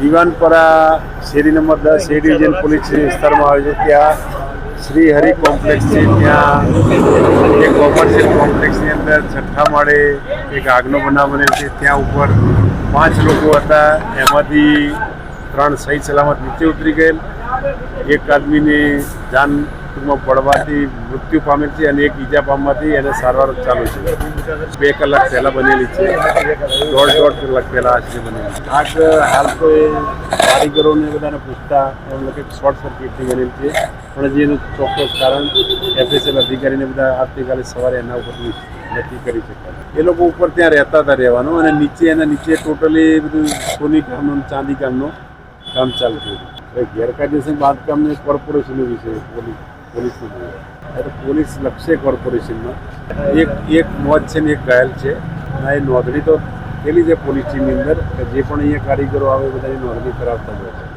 દિવાનપરા શેરી નંબર દસ એ division police વિસ્તારમાં આવે છે. ત્યાં શ્રી હરિ કોમ્પ્લેક્સ છે. ત્યાં એક કોમર્શિયલ કોમ્પ્લેક્સની અંદર છઠ્ઠા માળે, એક આગનો બનાવ બને છે. ત્યાં ઉપર પાંચ લોકો હતા. એમાંથી ત્રણ સહી સલામત નીચે ઉતરી ગયેલ. એક આદમીની જાન ટૂંકમાં પડવાથી મૃત્યુ પામેલ છે અને એક ઈજા પામવાથી એને સારવાર ચાલુ છે. બે કલાક પહેલાં બનેલી છે. દોઢ દોઢ કલાક પહેલાં છે બનેલી આગ હાલ તો એ કારીગરોને બધાને પૂછતા એમ કે શોર્ટ સર્કિટથી બનેલ છે. પણ જેનું ચોક્કસ કારણ એફએસએલ અધિકારીને બધા આવતીકાલે સવારે એના ઉપર નક્કી કરી શકાય. એ લોકો ઉપર ત્યાં રહેતા હતા રહેવાનું અને નીચે એના નીચે ટોટલી બધું સોની કામનું ચાંદી કામનું કામ ચાલતું હતું ગેરકાયદેસર બાંધકામને કોર્પોરેશન વિશે પોલીસ પોલીસનું જોઈએ. એટલે પોલીસ લક્ષે કોર્પોરેશનમાં. એક એક મોત છે ને એક ઘાયલ છે. અને એ નોંધણી તો પેલી છે પોલીસ ટીમની અંદર કે જે પણ અહીંયા કારીગરો આવે બધાની નોંધણી કરાવતા હોય છે.